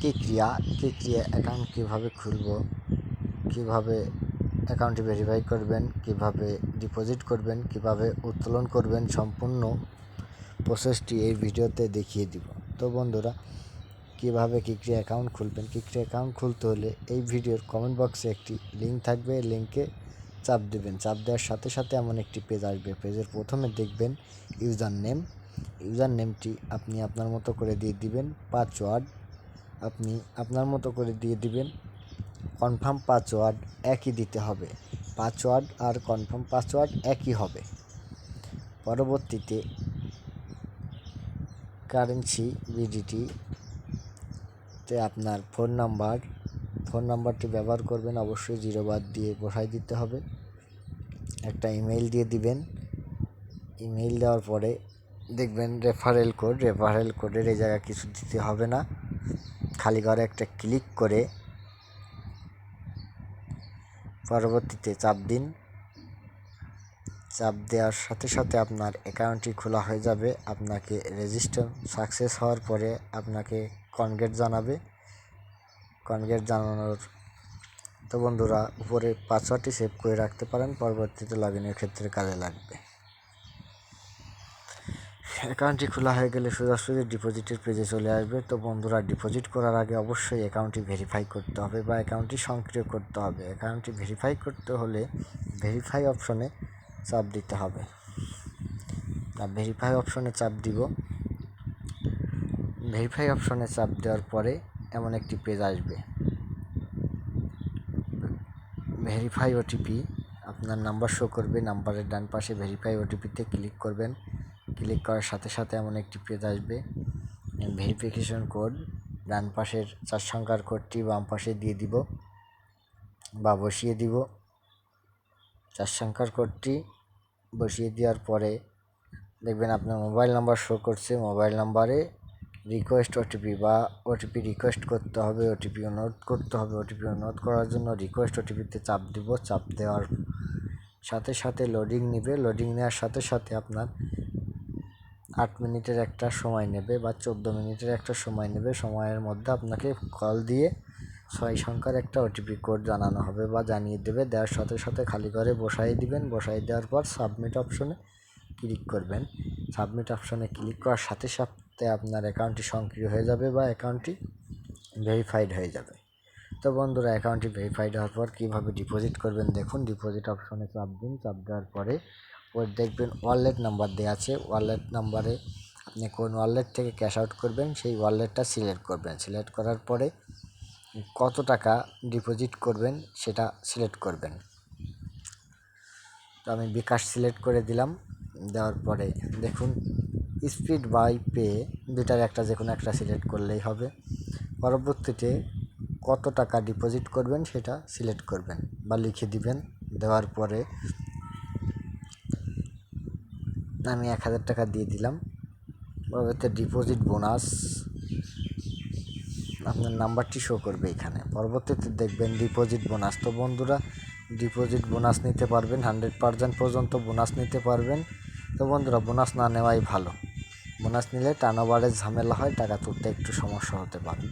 কী ক্রিয়া কী ক্রিয়া অ্যাকাউন্ট কীভাবে খুলব, কীভাবে অ্যাকাউন্টটি ভেরিফাই করবেন, কীভাবে ডিপোজিট করবেন, কীভাবে উত্তোলন করবেন সম্পূর্ণ প্রসেসটি এই ভিডিওতে দেখিয়ে দিব। তো বন্ধুরা, কীভাবে কিক্রি অ্যাকাউন্ট খুলবেন? কিক্রি অ্যাকাউন্ট খুলতে হলে এই ভিডিওর কমেন্ট বক্সে একটি লিঙ্ক থাকবে। লিঙ্কে চাপ দেবেন। চাপ দেওয়ার সাথে সাথে এমন একটি পেজ আসবে। পেজের প্রথমে দেখবেন ইউজার নেম ইউজার নেমটি আপনি আপনার মতো করে দিয়ে দিবেন পাসওয়ার্ড আপনি আপনার মতো করে দিয়ে দিবেন। কনফার্ম পাসওয়ার্ড একই দিতে হবে। পাসওয়ার্ড আর কনফার্ম পাসওয়ার্ড একই হবে। পরবর্তীতে কারেন্সি বিডিটি তে আপনার ফোন নাম্বার ফোন নাম্বারটি ব্যবহার করবেন, অবশ্যই জিরো বাদ দিয়ে বসাই দিতে হবে। একটা ইমেল দিয়ে দিবেন। ইমেল দেওয়ার পরে দেখবেন রেফারেল কোড রেফারেল কোডের এই জায়গায় কিছু দিতে হবে না। খালি ঘরে একটা ক্লিক করে পরবর্তীতে চাপ দিন। চাপ দেওয়ার সাথে সাথে আপনার অ্যাকাউন্টটি খোলা হয়ে যাবে। আপনাকে রেজিস্টার সাকসেস হওয়ার পরে আপনাকে কনগেট জানাবে। কনগেট জানানোর তো বন্ধুরা, উপরে পাসওয়ার্ডটি সেভ করে রাখতে পারেন। পরবর্তীতে লগ ক্ষেত্রে কাজে লাগবে। অ্যাকাউন্টটি খোলা হয়ে গেলে সোজাসুজি ডিপোজিটের পেজে চলে আসবে। তো বন্ধুরা, ডিপোজিট করার আগে অবশ্যই অ্যাকাউন্টটি ভেরিফাই করতে হবে বা অ্যাকাউন্টটি সক্রিয় করতে হবে। অ্যাকাউন্টটি ভেরিফাই করতে হলে ভেরিফাই অপশনে চাপ দিতে হবে। ভেরিফাই অপশনে চাপ দিব। ভেরিফাই অপশনে চাপ দেওয়ার পরে এমন একটি পেজ আসবে। ভেরিফাই ওটিপি, আপনার নাম্বার শো করবে, নাম্বারের ডান পাশে ভেরিফাই ওটিপিতে ক্লিক করবেন। ক্লিক করার সাথে সাথে এমন একটি পেজ আসবে। ভেরিফিকেশন কোড ডান পাশের চার সংখ্যার কোডটি বাম পাশে দিয়ে দিব বা বসিয়ে দিব। চার সংখ্যার কোডটি বসিয়ে দেওয়ার পরে দেখবেন আপনার মোবাইল নাম্বার শো করছে। মোবাইল নাম্বারে রিকোয়েস্ট ওটিপি বা ওটিপি রিকোয়েস্ট করতে হবে ওটিপি অনুরোধ করতে হবে। ওটিপি অনুরোধ করার জন্য রিকোয়েস্ট ওটিপিতে চাপ দিব। চাপ দেওয়ার সাথে সাথে লোডিং নেবে। লোডিং নেওয়ার সাথে সাথে আপনার আট মিনিটের একটা সময় নেবে বা চোদ্দ মিনিটের একটা সময় নেবে। সময়ের মধ্যে আপনাকে কল দিয়ে ছয় সংখ্যার একটা ওটিপি কোড জানানো হবে বা জানিয়ে দেবে। দেওয়ার সাথে সাথে খালি করে বসাই দিবেন। বসাই দেওয়ার পর সাবমিট অপশনে ক্লিক করবেন। সাবমিট অপশনে ক্লিক করার সাথে সাথে আপনার অ্যাকাউন্টটি সক্রিয় হয়ে যাবে বা অ্যাকাউন্টটি ভেরিফাইড হয়ে যাবে। তো বন্ধুরা অ্যাকাউন্টটি ভেরিফাইড হওয়ার পর কীভাবে ডিপোজিট করবেন দেখুন। ডিপোজিট অপশনে চাপ দিন। চাপ দেওয়ার পরে ওর দেখবেন ওয়ালেট নাম্বার দেওয়া আছে। ওয়ালেট নাম্বারে আপনি কোন ওয়ালেট থেকে ক্যাশ আউট করবেন, সেই ওয়ালেটটা সিলেক্ট করবেন। সিলেক্ট করার পরে কত টাকা ডিপোজিট করবেন সেটা সিলেক্ট করবেন। তো আমি বিকাশ সিলেক্ট করে দিলাম। দেওয়ার পরে দেখুন স্পিড বাই পে দুটার একটা যে কোনো একটা সিলেক্ট করলেই হবে। পরবর্তীতে কত টাকা ডিপোজিট করবেন সেটা সিলেক্ট করবেন বা লিখে দিবেন। দেওয়ার পরে আমি এক হাজার টাকা দিয়ে দিলাম। পরবর্তীতে ডিপোজিট বোনাস আপনার নাম্বারটি শো করবে এখানে। পরবর্তীতে দেখবেন ডিপোজিট বোনাস তো বন্ধুরা ডিপোজিট বোনাস নিতে পারবেন হান্ড্রেড পারসেন্ট পর্যন্ত বোনাস নিতে পারবেন। তো বন্ধুরা বোনাস না নেওয়াই ভালো। বোনাস নিলে টার্নওভারের ঝামেলা হয়, টাকা তুলতে একটু সমস্যা হতে পারে।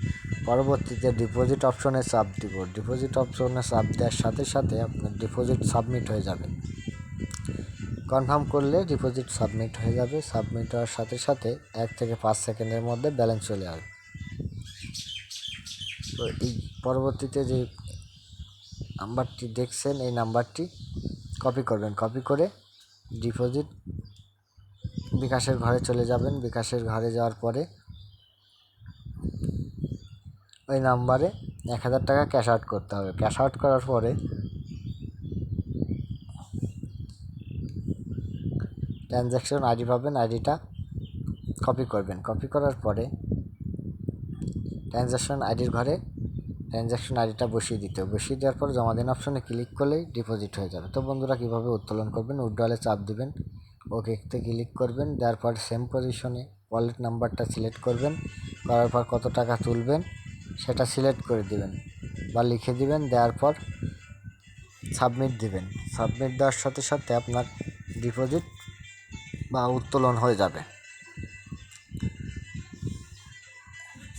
পরবর্তীতে ডিপোজিট অপশনে চাপ দিব। ডিপোজিট অপশনে চাপ দেওয়ার সাথে সাথে আপনার ডিপোজিট সাবমিট হয়ে যাবে। কনফার্ম করলে ডিপোজিট সাবমিট হয়ে যাবে। সাবমিট হওয়ার সাথে সাথে এক থেকে পাঁচ সেকেন্ডের মধ্যে ব্যালেন্স চলে আসবে। তো এই পরবর্তীতে যে নাম্বারটি দেখছেন, এই নাম্বারটি কপি করবেন। কপি করে ডিপোজিট বিকাশের ঘরে চলে যাবেন। বিকাশের ঘরে যাওয়ার পরে ওই নাম্বারে এক হাজার টাকা ক্যাশ আউট করতে হবে। ক্যাশ আউট করার পরে ট্রানজ্যাকশন আইডি পাবেন আইডিটা কপি করবেন। কপি করার পরে ট্রানজ্যাকশন আইডির ঘরে ট্রানজ্যাকশন আইডিটা বসিয়ে দিতে হবে। বসিয়ে দেওয়ার পর জমা দিন অপশনে ক্লিক করলেই ডিপোজিট হয়ে যাবে। তো বন্ধুরা কীভাবে উত্তোলন করবেন? উইড্রলে চাপ দিবেন। ওকেতে ক্লিক করবেন। দেওয়ার পর সেম পজিশনে ওয়ালেট নাম্বারটা সিলেক্ট করবেন। করার পর কত টাকা তুলবেন সেটা সিলেক্ট করে দিবেন বা লিখে দিবেন। দেওয়ার পর সাবমিট দিবেন। সাবমিট দেওয়ার সাথে সাথে আপনার ডিপোজিট বা উত্তোলন হয়ে যাবে।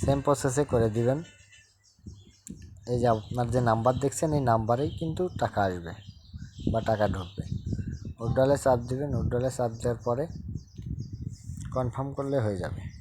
সেম প্রসেসে করে দিবেন। এই যে আপনার যে নাম্বার দেখছেন, এই নাম্বারেই কিন্তু টাকা আসবে বা টাকা ঢুকবে। উড্ডালে চাপ দেবেন উড্ডালে চাপ দেওয়ার পরে কনফার্ম করলে হয়ে যাবে।